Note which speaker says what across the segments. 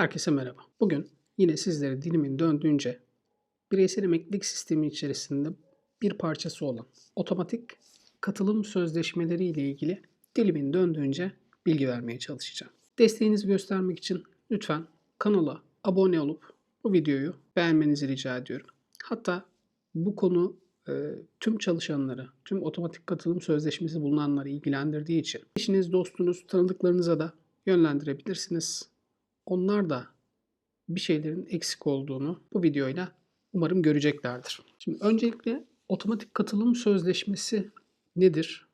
Speaker 1: Herkese merhaba. Bugün yine sizlere dilimin döndüğünce bireysel emeklilik sistemi içerisinde bir parçası olan otomatik katılım sözleşmeleri ile ilgili dilimin döndüğünce bilgi vermeye çalışacağım. Desteğinizi göstermek için lütfen kanala abone olup bu videoyu beğenmenizi rica ediyorum. Hatta bu konu e, tüm çalışanları, tüm otomatik katılım sözleşmesi bulunanları ilgilendirdiği için eşiniz, dostunuz, tanıdıklarınıza da yönlendirebilirsiniz. Onlar da bir şeylerin eksik olduğunu bu videoyla umarım göreceklerdir. Şimdi öncelikle otomatik katılım sözleşmesi nedir?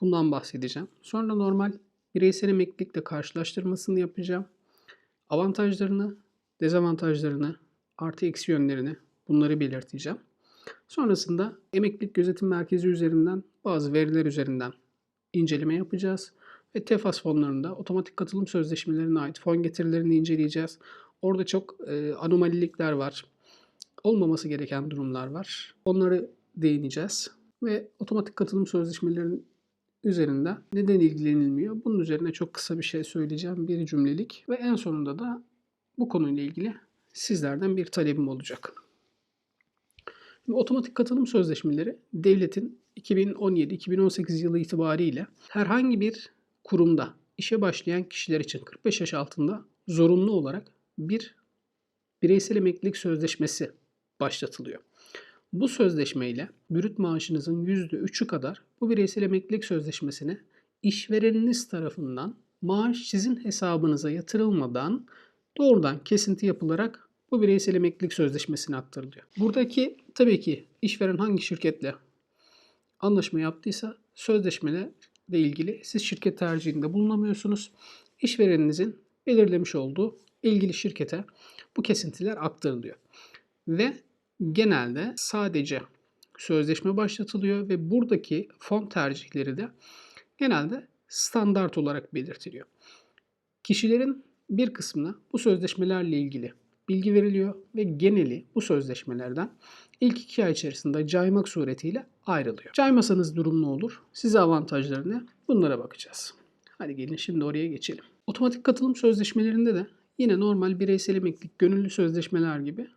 Speaker 1: Bundan bahsedeceğim. Sonra normal bireysel emeklilikle karşılaştırmasını yapacağım. Avantajlarını, dezavantajlarını, artı eksi yönlerini bunları belirteceğim. Sonrasında emeklilik gözetim merkezi üzerinden bazı veriler üzerinden inceleme yapacağız ve TEFAS fonlarında otomatik katılım sözleşmelerine ait fon getirilerini inceleyeceğiz. Orada çok e, anomalilikler var. Olmaması gereken durumlar var. Onları değineceğiz. Ve otomatik katılım sözleşmelerinin üzerinde neden ilgilenilmiyor? Bunun üzerine çok kısa bir şey söyleyeceğim. Bir cümlelik. Ve en sonunda da bu konuyla ilgili sizlerden bir talebim olacak. Şimdi otomatik katılım sözleşmeleri devletin 2017-2018 yılı itibariyle herhangi bir kurumda işe başlayan kişiler için 45 yaş altında zorunlu olarak bir bireysel emeklilik sözleşmesi başlatılıyor. Bu sözleşmeyle bürüt maaşınızın %3'ü kadar bu bireysel emeklilik sözleşmesine işvereniniz tarafından maaş sizin hesabınıza yatırılmadan doğrudan kesinti yapılarak bu bireysel emeklilik sözleşmesine aktarılıyor. Buradaki tabii ki işveren hangi şirketle anlaşma yaptıysa sözleşmeyle ile ilgili siz şirket tercihinde bulunamıyorsunuz. İşvereninizin belirlemiş olduğu ilgili şirkete bu kesintiler aktarılıyor. Ve genelde sadece sözleşme başlatılıyor ve buradaki fon tercihleri de genelde standart olarak belirtiliyor. Kişilerin bir kısmına bu sözleşmelerle ilgili bilgi veriliyor ve geneli bu sözleşmelerden ilk iki ay içerisinde caymak suretiyle ayrılıyor. Caymasanız durum ne olur? Size avantajlarını bunlara bakacağız. Hadi gelin şimdi oraya geçelim. Otomatik katılım sözleşmelerinde de yine normal bireysel emeklilik, gönüllü sözleşmeler gibi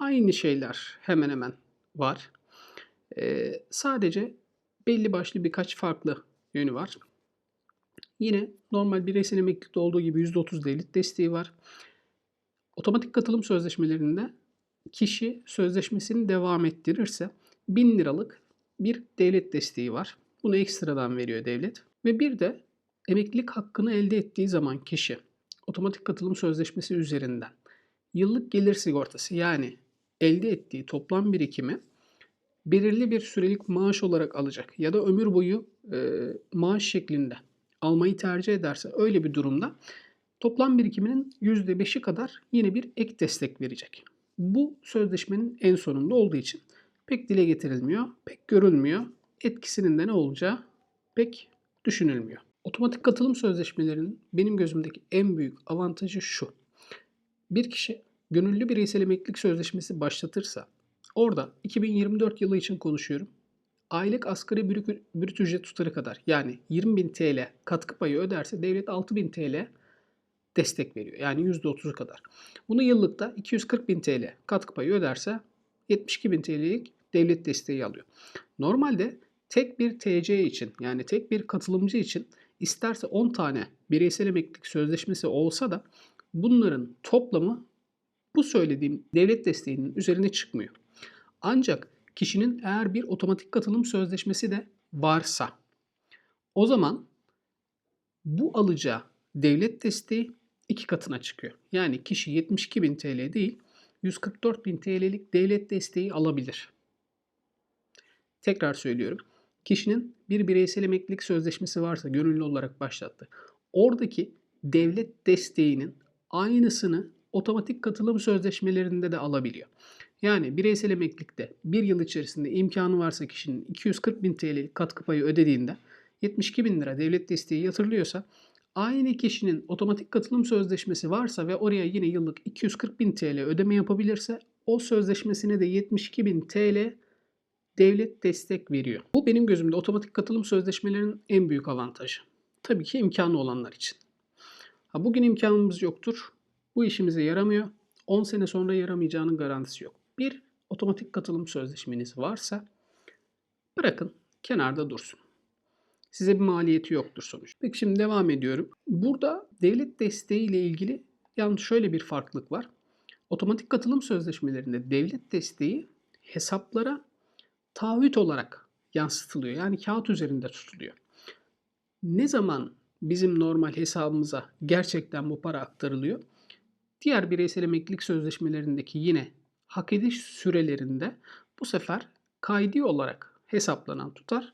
Speaker 1: aynı şeyler hemen hemen var. Ee, sadece belli başlı birkaç farklı yönü var. Yine normal bireysel emeklilikte olduğu gibi %30 devlet desteği var. Otomatik katılım sözleşmelerinde kişi sözleşmesini devam ettirirse 1000 liralık bir devlet desteği var. Bunu ekstradan veriyor devlet. Ve bir de emeklilik hakkını elde ettiği zaman kişi otomatik katılım sözleşmesi üzerinden yıllık gelir sigortası yani elde ettiği toplam birikimi belirli bir sürelik maaş olarak alacak ya da ömür boyu e, maaş şeklinde almayı tercih ederse öyle bir durumda toplam birikiminin %5'i kadar yine bir ek destek verecek. Bu sözleşmenin en sonunda olduğu için pek dile getirilmiyor, pek görülmüyor. Etkisinin de ne olacağı pek düşünülmüyor. Otomatik katılım sözleşmelerinin benim gözümdeki en büyük avantajı şu. Bir kişi gönüllü bireysel emeklilik sözleşmesi başlatırsa orada 2024 yılı için konuşuyorum. Aylık asgari brüt ücret tutarı kadar yani 20.000 TL katkı payı öderse devlet 6.000 TL destek veriyor. Yani %30'u kadar. Bunu yıllıkta 240 bin TL katkı payı öderse 72 bin TL'lik devlet desteği alıyor. Normalde tek bir TC için yani tek bir katılımcı için isterse 10 tane bireysel emeklilik sözleşmesi olsa da bunların toplamı bu söylediğim devlet desteğinin üzerine çıkmıyor. Ancak kişinin eğer bir otomatik katılım sözleşmesi de varsa o zaman bu alacağı devlet desteği iki katına çıkıyor. Yani kişi 72 bin TL değil 144 bin TL'lik devlet desteği alabilir. Tekrar söylüyorum. Kişinin bir bireysel emeklilik sözleşmesi varsa gönüllü olarak başlattı. Oradaki devlet desteğinin aynısını otomatik katılım sözleşmelerinde de alabiliyor. Yani bireysel emeklilikte bir yıl içerisinde imkanı varsa kişinin 240 bin TL katkı payı ödediğinde 72 bin lira devlet desteği yatırılıyorsa aynı kişinin otomatik katılım sözleşmesi varsa ve oraya yine yıllık 240 bin TL ödeme yapabilirse o sözleşmesine de 72 bin TL devlet destek veriyor. Bu benim gözümde otomatik katılım sözleşmelerinin en büyük avantajı. Tabii ki imkanı olanlar için. Ha, bugün imkanımız yoktur. Bu işimize yaramıyor. 10 sene sonra yaramayacağının garantisi yok. Bir otomatik katılım sözleşmeniz varsa bırakın kenarda dursun. Size bir maliyeti yoktur sonuç. Peki şimdi devam ediyorum. Burada devlet desteği ile ilgili yalnız şöyle bir farklılık var. Otomatik katılım sözleşmelerinde devlet desteği hesaplara taahhüt olarak yansıtılıyor. Yani kağıt üzerinde tutuluyor. Ne zaman bizim normal hesabımıza gerçekten bu para aktarılıyor? Diğer bireysel emeklilik sözleşmelerindeki yine hak ediş sürelerinde bu sefer kaydi olarak hesaplanan tutar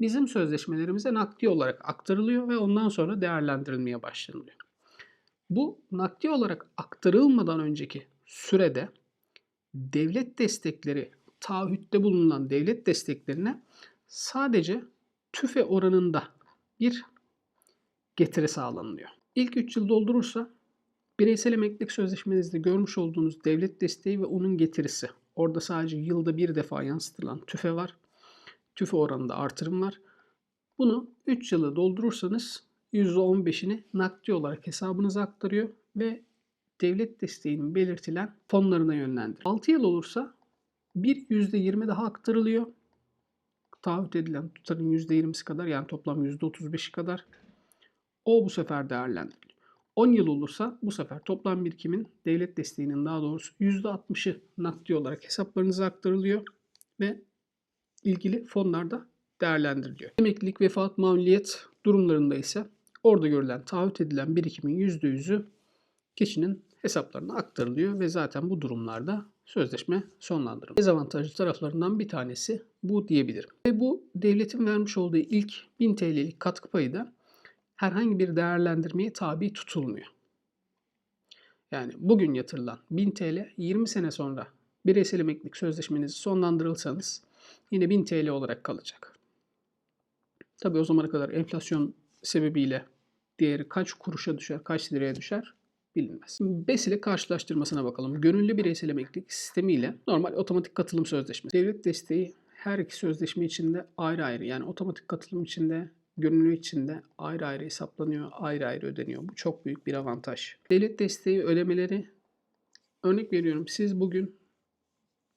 Speaker 1: bizim sözleşmelerimize nakdi olarak aktarılıyor ve ondan sonra değerlendirilmeye başlanılıyor. Bu nakdi olarak aktarılmadan önceki sürede devlet destekleri, taahhütte bulunan devlet desteklerine sadece tüfe oranında bir getiri sağlanıyor. İlk 3 yıl doldurursa bireysel emeklilik sözleşmenizde görmüş olduğunuz devlet desteği ve onun getirisi. Orada sadece yılda bir defa yansıtılan tüfe var. Tüfe oranında artırım var. Bunu 3 yılı doldurursanız %15'ini nakdi olarak hesabınıza aktarıyor ve devlet desteğinin belirtilen fonlarına yönlendiriyor. 6 yıl olursa bir %20 daha aktarılıyor. Taahhüt edilen tutarın %20'si kadar yani toplam %35'i kadar. O bu sefer değerlendiriliyor. 10 yıl olursa bu sefer toplam birikimin devlet desteğinin daha doğrusu %60'ı nakdi olarak hesaplarınıza aktarılıyor ve ilgili fonlarda değerlendiriliyor. Emeklilik, vefat, mağluliyet durumlarında ise orada görülen taahhüt edilen birikimin %100'ü kişinin hesaplarına aktarılıyor ve zaten bu durumlarda sözleşme sonlandırılıyor. Dezavantajlı taraflarından bir tanesi bu diyebilirim. Ve bu devletin vermiş olduğu ilk 1000 TL'lik katkı payı da herhangi bir değerlendirmeye tabi tutulmuyor. Yani bugün yatırılan 1000 TL 20 sene sonra bireysel emeklilik sözleşmenizi sonlandırılsanız yine 1000 TL olarak kalacak. Tabii o zamana kadar enflasyon sebebiyle değeri kaç kuruşa düşer, kaç liraya düşer bilinmez. BES ile karşılaştırmasına bakalım. Gönüllü bireysel emeklilik sistemi ile normal otomatik katılım sözleşmesi. Devlet desteği her iki sözleşme içinde ayrı ayrı. Yani otomatik katılım içinde, gönüllü içinde ayrı ayrı hesaplanıyor, ayrı ayrı ödeniyor. Bu çok büyük bir avantaj. Devlet desteği ödemeleri örnek veriyorum siz bugün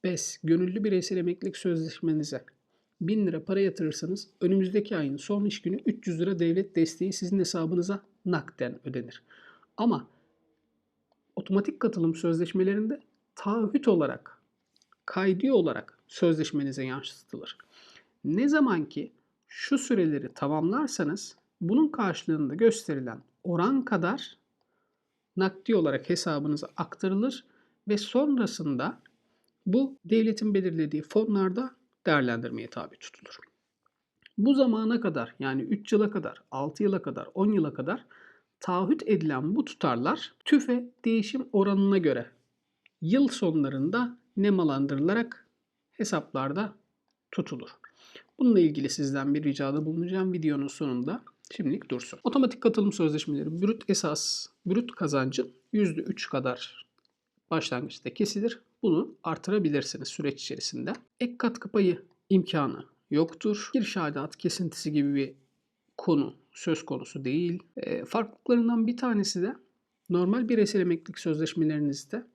Speaker 1: BES, gönüllü bireysel emeklilik sözleşmenize 1000 lira para yatırırsanız önümüzdeki ayın son iş günü 300 lira devlet desteği sizin hesabınıza nakden ödenir. Ama otomatik katılım sözleşmelerinde taahhüt olarak, kaydi olarak sözleşmenize yansıtılır. Ne zaman ki şu süreleri tamamlarsanız bunun karşılığında gösterilen oran kadar nakdi olarak hesabınıza aktarılır ve sonrasında bu devletin belirlediği fonlarda değerlendirmeye tabi tutulur. Bu zamana kadar yani 3 yıla kadar, 6 yıla kadar, 10 yıla kadar taahhüt edilen bu tutarlar tüfe değişim oranına göre yıl sonlarında nemalandırılarak hesaplarda tutulur. Bununla ilgili sizden bir ricada bulunacağım videonun sonunda. Şimdilik dursun. Otomatik katılım sözleşmeleri brüt esas, brüt kazancın %3 kadar başlangıçta kesilir. Bunu artırabilirsiniz süreç içerisinde. Ek katkı payı imkanı yoktur. Giriş aidat kesintisi gibi bir konu söz konusu değil. E, farklılıklarından bir tanesi de normal bireysel emeklilik sözleşmelerinizde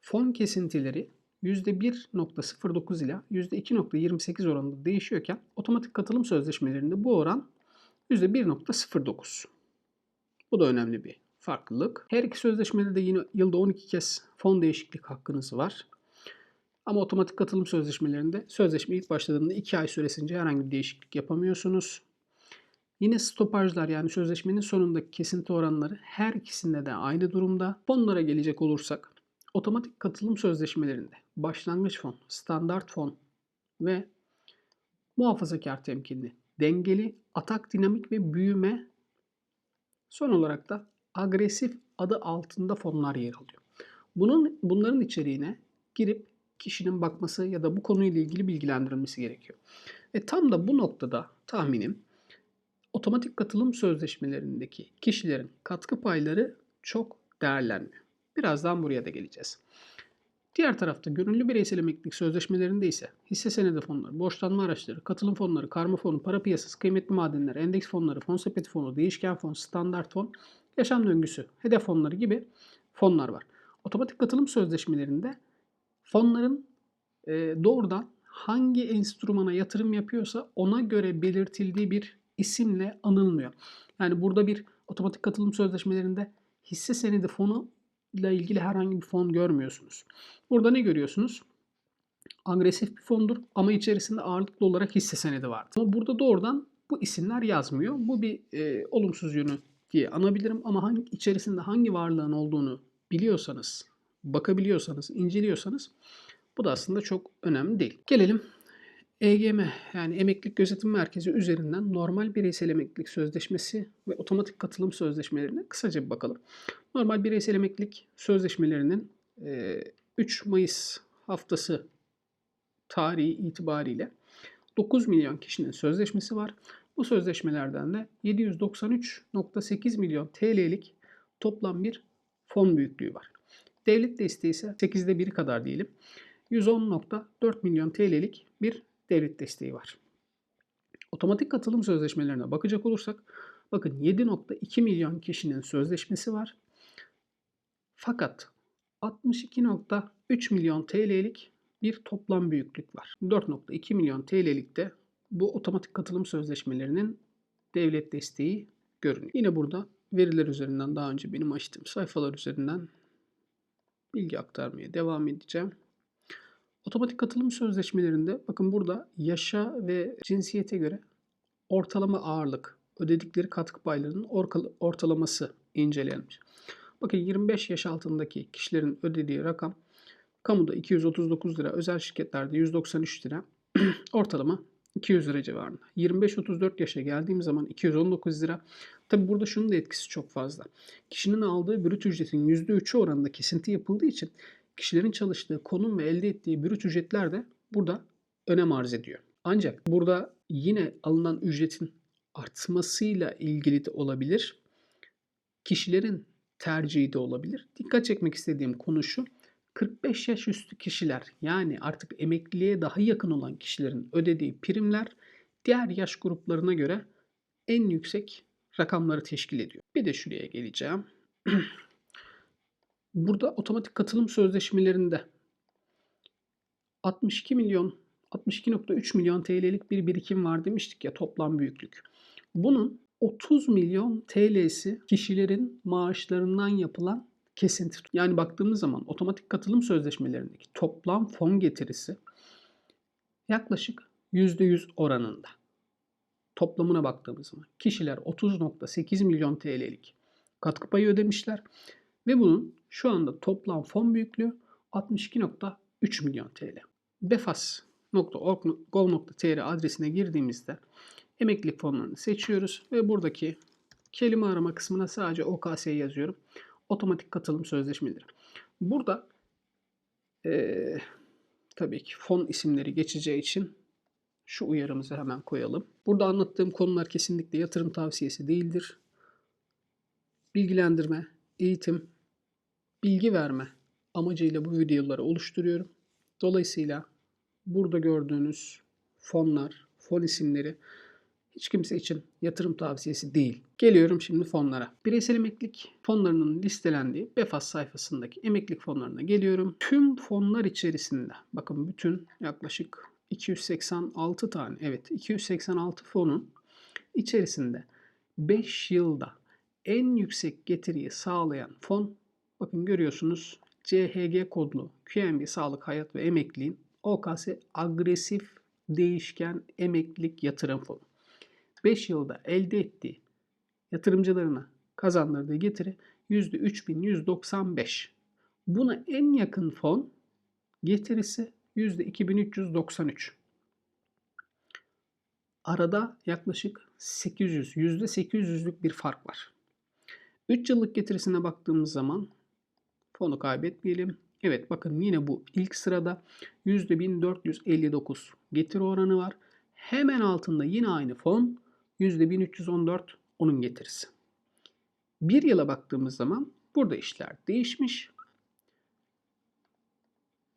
Speaker 1: fon kesintileri %1.09 ile %2.28 oranında değişiyorken otomatik katılım sözleşmelerinde bu oran %1.09. Bu da önemli bir farklılık. Her iki sözleşmede de yine yılda 12 kez fon değişiklik hakkınız var. Ama otomatik katılım sözleşmelerinde sözleşme ilk başladığında 2 ay süresince herhangi bir değişiklik yapamıyorsunuz. Yine stopajlar yani sözleşmenin sonundaki kesinti oranları her ikisinde de aynı durumda. Fonlara gelecek olursak otomatik katılım sözleşmelerinde başlangıç fon, standart fon ve muhafazakar temkinli, dengeli, atak dinamik ve büyüme son olarak da agresif adı altında fonlar yer alıyor. Bunun bunların içeriğine girip kişinin bakması ya da bu konuyla ilgili bilgilendirilmesi gerekiyor. Ve tam da bu noktada tahminim otomatik katılım sözleşmelerindeki kişilerin katkı payları çok değerlenmiyor. Birazdan buraya da geleceğiz. Diğer tarafta gönüllü bireysel emeklilik sözleşmelerinde ise hisse senedi fonları, borçlanma araçları, katılım fonları, karma fonu, para piyasası, kıymetli madenler, endeks fonları, fon sepeti fonu, değişken fon, standart fon yaşam döngüsü, hedef fonları gibi fonlar var. Otomatik katılım sözleşmelerinde fonların e, doğrudan hangi enstrümana yatırım yapıyorsa ona göre belirtildiği bir isimle anılmıyor. Yani burada bir otomatik katılım sözleşmelerinde hisse senedi fonu ile ilgili herhangi bir fon görmüyorsunuz. Burada ne görüyorsunuz? Agresif bir fondur ama içerisinde ağırlıklı olarak hisse senedi vardır. Ama burada doğrudan bu isimler yazmıyor. Bu bir e, olumsuz yönü diye anabilirim ama hangi, içerisinde hangi varlığın olduğunu biliyorsanız, bakabiliyorsanız, inceliyorsanız bu da aslında çok önemli değil. Gelelim EGM yani Emeklilik Gözetim Merkezi üzerinden normal bireysel emeklilik sözleşmesi ve otomatik katılım sözleşmelerine kısaca bir bakalım. Normal bireysel emeklilik sözleşmelerinin e, 3 Mayıs haftası tarihi itibariyle 9 milyon kişinin sözleşmesi var. Bu sözleşmelerden de 793.8 milyon TL'lik toplam bir fon büyüklüğü var. Devlet desteği ise 8'de 1'i kadar diyelim. 110.4 milyon TL'lik bir devlet desteği var. Otomatik katılım sözleşmelerine bakacak olursak bakın 7.2 milyon kişinin sözleşmesi var. Fakat 62.3 milyon TL'lik bir toplam büyüklük var. 4.2 milyon TL'lik de bu otomatik katılım sözleşmelerinin devlet desteği görünüyor. Yine burada veriler üzerinden daha önce benim açtığım sayfalar üzerinden bilgi aktarmaya devam edeceğim. Otomatik katılım sözleşmelerinde bakın burada yaşa ve cinsiyete göre ortalama ağırlık, ödedikleri katkı paylarının ortalaması incelenmiş. Bakın 25 yaş altındaki kişilerin ödediği rakam kamuda 239 lira, özel şirketlerde 193 lira, ortalama 200 lira civarında. 25-34 yaşa geldiğim zaman 219 lira. Tabi burada şunun da etkisi çok fazla. Kişinin aldığı brüt ücretin %3'ü oranında kesinti yapıldığı için kişilerin çalıştığı konum ve elde ettiği brüt ücretler de burada önem arz ediyor. Ancak burada yine alınan ücretin artmasıyla ilgili de olabilir. Kişilerin tercihi de olabilir. Dikkat çekmek istediğim konu şu. 45 yaş üstü kişiler yani artık emekliliğe daha yakın olan kişilerin ödediği primler diğer yaş gruplarına göre en yüksek rakamları teşkil ediyor. Bir de şuraya geleceğim. Burada otomatik katılım sözleşmelerinde 62 milyon 62.3 milyon TL'lik bir birikim var demiştik ya toplam büyüklük. Bunun 30 milyon TL'si kişilerin maaşlarından yapılan kesinti. Yani baktığımız zaman otomatik katılım sözleşmelerindeki toplam fon getirisi yaklaşık %100 oranında. Toplamına baktığımız zaman kişiler 30.8 milyon TL'lik katkı payı ödemişler ve bunun şu anda toplam fon büyüklüğü 62.3 milyon TL. befas.org.gov.tr adresine girdiğimizde emeklilik fonlarını seçiyoruz ve buradaki kelime arama kısmına sadece OKS yazıyorum. Otomatik katılım sözleşmeleri. Burada ee, tabii ki fon isimleri geçeceği için şu uyarımızı hemen koyalım. Burada anlattığım konular kesinlikle yatırım tavsiyesi değildir. Bilgilendirme, eğitim, bilgi verme amacıyla bu videoları oluşturuyorum. Dolayısıyla burada gördüğünüz fonlar, fon isimleri hiç kimse için yatırım tavsiyesi değil. Geliyorum şimdi fonlara. Bireysel emeklilik fonlarının listelendiği BEFAS sayfasındaki emeklilik fonlarına geliyorum. Tüm fonlar içerisinde bakın bütün yaklaşık 286 tane evet 286 fonun içerisinde 5 yılda en yüksek getiriyi sağlayan fon bakın görüyorsunuz CHG kodlu QNB Sağlık Hayat ve Emekliliğin OKS agresif değişken emeklilik yatırım fonu. 5 yılda elde ettiği yatırımcılarına kazandırdığı getiri %3195. Buna en yakın fon getirisi %2393. Arada yaklaşık 800, %800'lük bir fark var. 3 yıllık getirisine baktığımız zaman fonu kaybetmeyelim. Evet bakın yine bu ilk sırada %1459 getiri oranı var. Hemen altında yine aynı fon %1314 onun getirisi. Bir yıla baktığımız zaman burada işler değişmiş.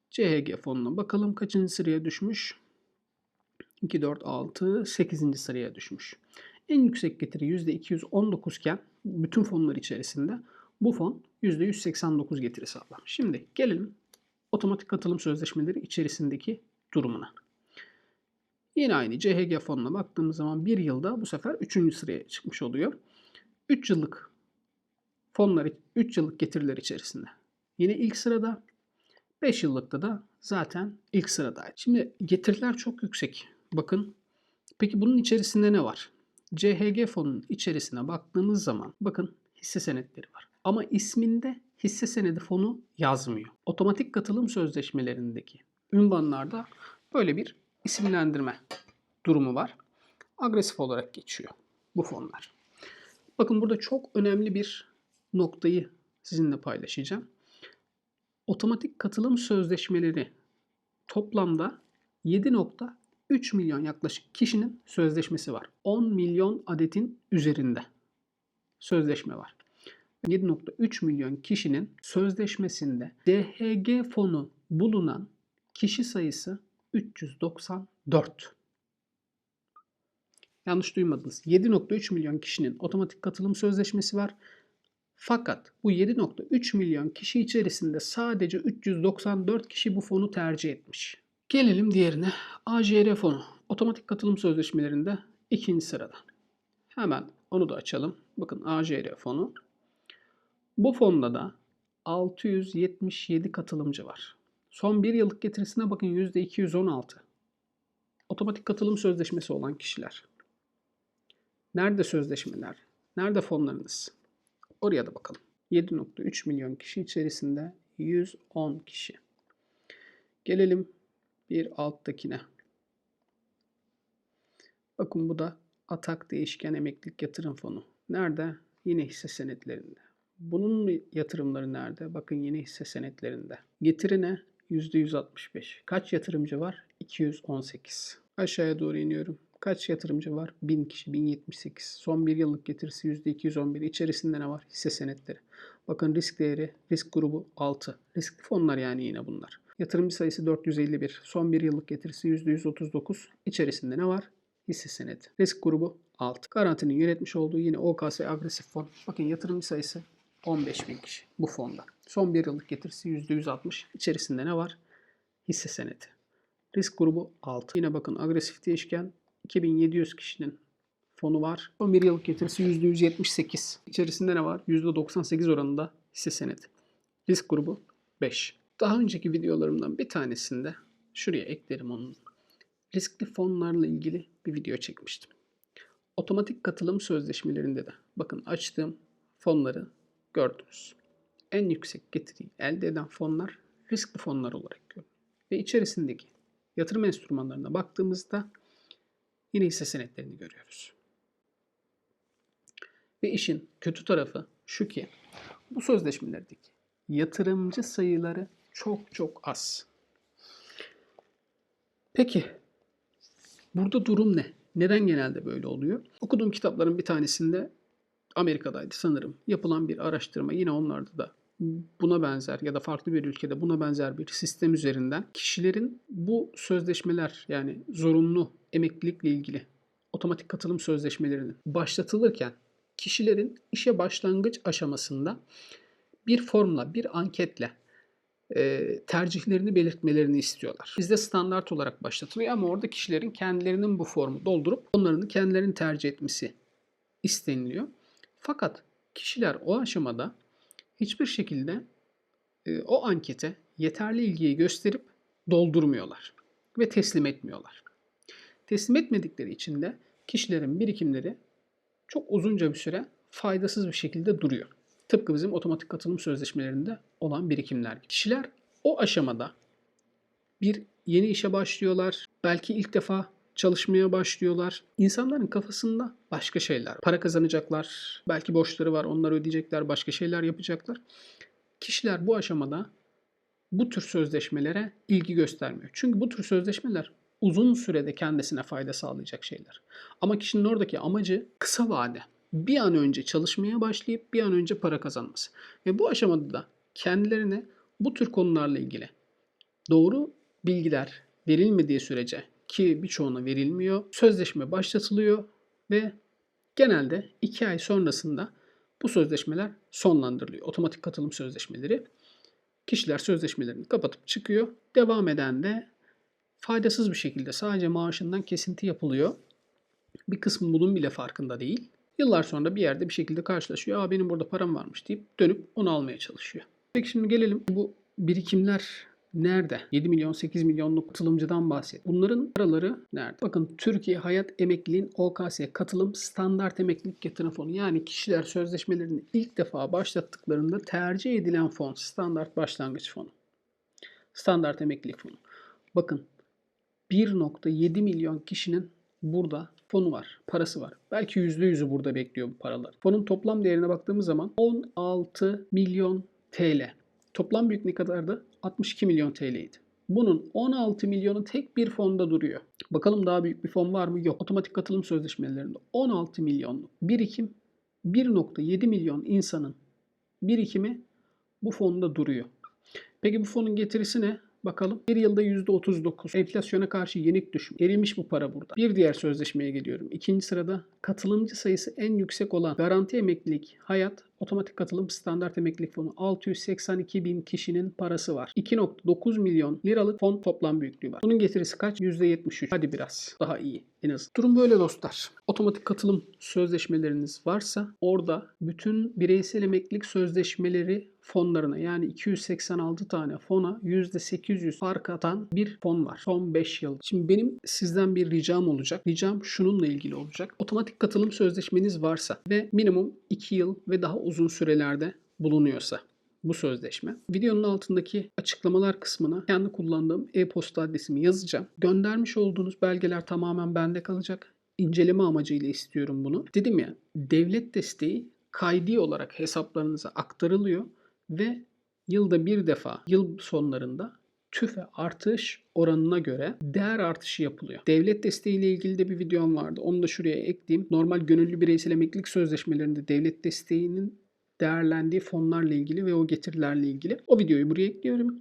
Speaker 1: CHG fonuna bakalım kaçıncı sıraya düşmüş? 2, 4, 6, 8. sıraya düşmüş. En yüksek getiri %219 iken bütün fonlar içerisinde Bu fon %189 getiri sağlamış. Şimdi gelelim otomatik katılım sözleşmeleri içerisindeki durumuna. Yine aynı CHG fonuna baktığımız zaman bir yılda bu sefer 3. sıraya çıkmış oluyor. 3 yıllık fonlar 3 yıllık getiriler içerisinde. Yine ilk sırada 5 yıllıkta da zaten ilk sıradaydı. Şimdi getiriler çok yüksek. Bakın. Peki bunun içerisinde ne var? CHG fonunun içerisine baktığımız zaman bakın hisse senetleri var. Ama isminde hisse senedi fonu yazmıyor. Otomatik katılım sözleşmelerindeki ünvanlarda böyle bir isimlendirme durumu var. Agresif olarak geçiyor bu fonlar. Bakın burada çok önemli bir noktayı sizinle paylaşacağım. Otomatik katılım sözleşmeleri toplamda 7.3 milyon yaklaşık kişinin sözleşmesi var. 10 milyon adetin üzerinde sözleşme var. 7.3 milyon kişinin sözleşmesinde DHG fonu bulunan kişi sayısı 394. Yanlış duymadınız. 7.3 milyon kişinin otomatik katılım sözleşmesi var. Fakat bu 7.3 milyon kişi içerisinde sadece 394 kişi bu fonu tercih etmiş. Gelelim diğerine. AJR fonu. Otomatik katılım sözleşmelerinde ikinci sırada. Hemen onu da açalım. Bakın AJR fonu. Bu fonda da 677 katılımcı var. Son bir yıllık getirisine bakın %216. Otomatik katılım sözleşmesi olan kişiler. Nerede sözleşmeler? Nerede fonlarınız? Oraya da bakalım. 7.3 milyon kişi içerisinde 110 kişi. Gelelim bir alttakine. Bakın bu da Atak Değişken Emeklilik Yatırım Fonu. Nerede? Yine hisse senetlerinde. Bunun yatırımları nerede? Bakın yine hisse senetlerinde. Getiri ne? %165. Kaç yatırımcı var? 218. Aşağıya doğru iniyorum. Kaç yatırımcı var? 1000 kişi, 1078. Son bir yıllık getirisi %211. İçerisinde ne var? Hisse senetleri. Bakın risk değeri, risk grubu 6. Riskli fonlar yani yine bunlar. Yatırımcı sayısı 451. Son bir yıllık getirisi %139. İçerisinde ne var? Hisse senedi. Risk grubu 6. Garantinin yönetmiş olduğu yine OKS agresif fon. Bakın yatırımcı sayısı 15 bin kişi bu fonda. Son bir yıllık getirisi %160. İçerisinde ne var? Hisse senedi. Risk grubu 6. Yine bakın agresif değişken 2700 kişinin fonu var. Son bir yıllık getirisi %178. İçerisinde ne var? %98 oranında hisse senedi. Risk grubu 5. Daha önceki videolarımdan bir tanesinde şuraya eklerim onun. Riskli fonlarla ilgili bir video çekmiştim. Otomatik katılım sözleşmelerinde de bakın açtığım fonları gördünüz. En yüksek getiriyi elde eden fonlar riskli fonlar olarak görünüyor. Ve içerisindeki yatırım enstrümanlarına baktığımızda yine hisse senetlerini görüyoruz. Ve işin kötü tarafı şu ki bu sözleşmelerdeki yatırımcı sayıları çok çok az. Peki burada durum ne? Neden genelde böyle oluyor? Okuduğum kitapların bir tanesinde Amerika'daydı sanırım. Yapılan bir araştırma yine onlarda da buna benzer ya da farklı bir ülkede buna benzer bir sistem üzerinden kişilerin bu sözleşmeler yani zorunlu emeklilikle ilgili otomatik katılım sözleşmelerinin başlatılırken kişilerin işe başlangıç aşamasında bir formla, bir anketle e, tercihlerini belirtmelerini istiyorlar. Bizde standart olarak başlatılıyor ama orada kişilerin kendilerinin bu formu doldurup onların kendilerini tercih etmesi isteniliyor. Fakat kişiler o aşamada hiçbir şekilde e, o ankete yeterli ilgiyi gösterip doldurmuyorlar ve teslim etmiyorlar. Teslim etmedikleri için de kişilerin birikimleri çok uzunca bir süre faydasız bir şekilde duruyor. Tıpkı bizim otomatik katılım sözleşmelerinde olan birikimler. Kişiler o aşamada bir yeni işe başlıyorlar. Belki ilk defa çalışmaya başlıyorlar. İnsanların kafasında başka şeyler. Para kazanacaklar. Belki borçları var. Onları ödeyecekler. Başka şeyler yapacaklar. Kişiler bu aşamada bu tür sözleşmelere ilgi göstermiyor. Çünkü bu tür sözleşmeler uzun sürede kendisine fayda sağlayacak şeyler. Ama kişinin oradaki amacı kısa vade. Bir an önce çalışmaya başlayıp bir an önce para kazanması. Ve bu aşamada da kendilerine bu tür konularla ilgili doğru bilgiler verilmediği sürece ki birçoğuna verilmiyor. Sözleşme başlatılıyor ve genelde 2 ay sonrasında Bu sözleşmeler sonlandırılıyor. Otomatik katılım sözleşmeleri. Kişiler sözleşmelerini kapatıp çıkıyor. Devam eden de faydasız bir şekilde sadece maaşından kesinti yapılıyor. Bir kısmı bunun bile farkında değil. Yıllar sonra bir yerde bir şekilde karşılaşıyor. Aa benim burada param varmış deyip dönüp onu almaya çalışıyor. Peki şimdi gelelim bu birikimler nerede? 7 milyon 8 milyonluk katılımcıdan bahset. Bunların paraları nerede? Bakın Türkiye Hayat Emekliliğin OKS katılım standart emeklilik yatırım fonu yani kişiler sözleşmelerini ilk defa başlattıklarında tercih edilen fon standart başlangıç fonu. Standart emeklilik fonu. Bakın 1.7 milyon kişinin burada fonu var, parası var. Belki %100'ü burada bekliyor bu paralar. Fonun toplam değerine baktığımız zaman 16 milyon TL. Toplam büyük ne kadardı? 62 milyon TL'ydi. Bunun 16 milyonu tek bir fonda duruyor. Bakalım daha büyük bir fon var mı? Yok. Otomatik katılım sözleşmelerinde 16 milyonluk birikim 1.7 milyon insanın birikimi bu fonda duruyor. Peki bu fonun getirisi ne? Bakalım. Bir yılda %39. Enflasyona karşı yenik düşüm. Erimiş bu para burada. Bir diğer sözleşmeye geliyorum. İkinci sırada katılımcı sayısı en yüksek olan Garanti Emeklilik Hayat Otomatik Katılım Standart Emeklilik Fonu 682 bin kişinin parası var. 2.9 milyon liralık fon toplam büyüklüğü var. Bunun getirisi kaç? %73. Hadi biraz daha iyi en az. Durum böyle dostlar. Otomatik katılım sözleşmeleriniz varsa orada bütün bireysel emeklilik sözleşmeleri fonlarına yani 286 tane fona %800 fark atan bir fon var. Son 5 yıl. Şimdi benim sizden bir ricam olacak. Ricam şununla ilgili olacak. Otomatik katılım sözleşmeniz varsa ve minimum 2 yıl ve daha uzun sürelerde bulunuyorsa bu sözleşme. Videonun altındaki açıklamalar kısmına kendi kullandığım e-posta adresimi yazacağım. Göndermiş olduğunuz belgeler tamamen bende kalacak. İnceleme amacıyla istiyorum bunu. Dedim ya devlet desteği kaydi olarak hesaplarınıza aktarılıyor ve yılda bir defa yıl sonlarında tüfe artış oranına göre değer artışı yapılıyor. Devlet desteğiyle ilgili de bir videom vardı. Onu da şuraya ekleyeyim. Normal gönüllü bireysel emeklilik sözleşmelerinde devlet desteğinin değerlendiği fonlarla ilgili ve o getirilerle ilgili. O videoyu buraya ekliyorum.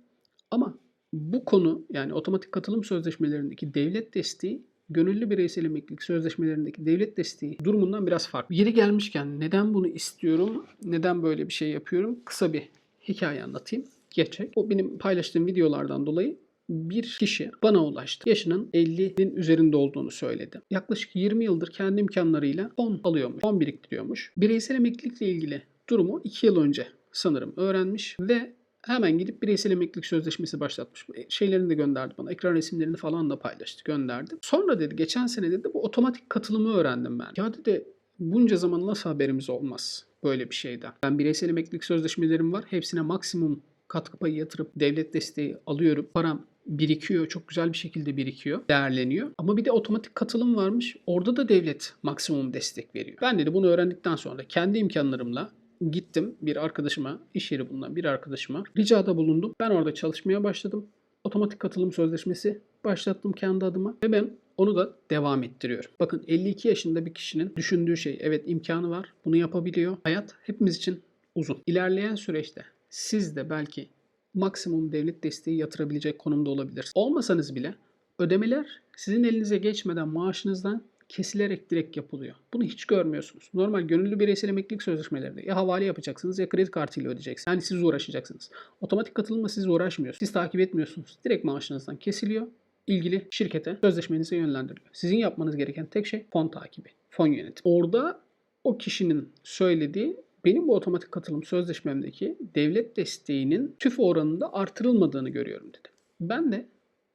Speaker 1: Ama bu konu yani otomatik katılım sözleşmelerindeki devlet desteği gönüllü bireysel emeklilik sözleşmelerindeki devlet desteği durumundan biraz farklı. Yeri gelmişken neden bunu istiyorum, neden böyle bir şey yapıyorum? Kısa bir hikaye anlatayım. Geçecek. O benim paylaştığım videolardan dolayı bir kişi bana ulaştı. Yaşının 50'nin üzerinde olduğunu söyledi. Yaklaşık 20 yıldır kendi imkanlarıyla fon alıyormuş, fon biriktiriyormuş. Bireysel emeklilikle ilgili durumu 2 yıl önce sanırım öğrenmiş ve hemen gidip bireysel emeklilik sözleşmesi başlatmış. Şeylerini de gönderdi bana. Ekran resimlerini falan da paylaştı, gönderdi. Sonra dedi geçen sene dedi bu otomatik katılımı öğrendim ben. Ya dedi bunca zaman nasıl haberimiz olmaz böyle bir şeyden. Ben bireysel emeklilik sözleşmelerim var. Hepsine maksimum katkı payı yatırıp devlet desteği alıyorum. Param birikiyor. Çok güzel bir şekilde birikiyor. Değerleniyor. Ama bir de otomatik katılım varmış. Orada da devlet maksimum destek veriyor. Ben dedi bunu öğrendikten sonra kendi imkanlarımla gittim bir arkadaşıma, iş yeri bulunan bir arkadaşıma ricada bulundum. Ben orada çalışmaya başladım. Otomatik katılım sözleşmesi başlattım kendi adıma ve ben onu da devam ettiriyorum. Bakın 52 yaşında bir kişinin düşündüğü şey evet imkanı var. Bunu yapabiliyor. Hayat hepimiz için uzun. İlerleyen süreçte siz de belki maksimum devlet desteği yatırabilecek konumda olabilirsiniz. Olmasanız bile ödemeler sizin elinize geçmeden maaşınızdan kesilerek direkt yapılıyor. Bunu hiç görmüyorsunuz. Normal gönüllü bireysel emeklilik sözleşmelerinde ya havale yapacaksınız ya kredi kartıyla ödeyeceksiniz. Yani siz uğraşacaksınız. Otomatik katılımla siz uğraşmıyorsunuz. Siz takip etmiyorsunuz. Direkt maaşınızdan kesiliyor. ilgili şirkete sözleşmenize yönlendiriliyor. Sizin yapmanız gereken tek şey fon takibi, fon yönetimi. Orada o kişinin söylediği benim bu otomatik katılım sözleşmemdeki devlet desteğinin tüfe oranında artırılmadığını görüyorum dedi. Ben de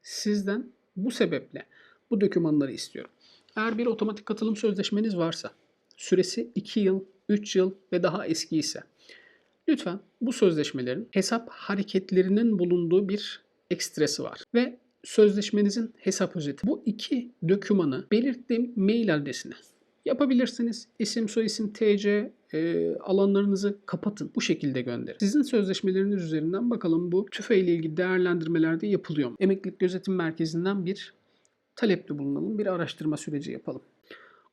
Speaker 1: sizden bu sebeple bu dokümanları istiyorum. Eğer bir otomatik katılım sözleşmeniz varsa, süresi 2 yıl, 3 yıl ve daha eski ise lütfen bu sözleşmelerin hesap hareketlerinin bulunduğu bir ekstresi var ve sözleşmenizin hesap özeti. Bu iki dokümanı belirttiğim mail adresine yapabilirsiniz. İsim, soyisim, TC e, alanlarınızı kapatın. Bu şekilde gönderin. Sizin sözleşmeleriniz üzerinden bakalım bu tüfe ile ilgili değerlendirmelerde yapılıyor mu? Emeklilik Gözetim Merkezi'nden bir talepte bulunalım. Bir araştırma süreci yapalım.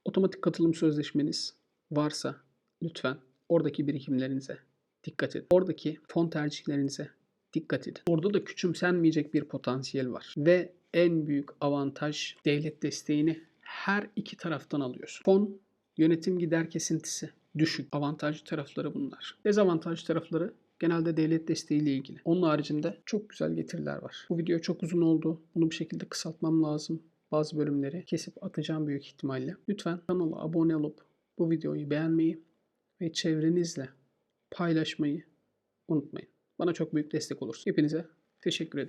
Speaker 1: Otomatik katılım sözleşmeniz varsa lütfen oradaki birikimlerinize dikkat edin. Oradaki fon tercihlerinize dikkat edin. Orada da küçümsenmeyecek bir potansiyel var. Ve en büyük avantaj devlet desteğini her iki taraftan alıyorsun. Fon yönetim gider kesintisi düşük. Avantajlı tarafları bunlar. Dezavantajlı tarafları genelde devlet desteğiyle ilgili. Onun haricinde çok güzel getiriler var. Bu video çok uzun oldu. Bunu bir şekilde kısaltmam lazım. Bazı bölümleri kesip atacağım büyük ihtimalle. Lütfen kanala abone olup bu videoyu beğenmeyi ve çevrenizle paylaşmayı unutmayın. Bana çok büyük destek olursunuz. Hepinize teşekkür ederim.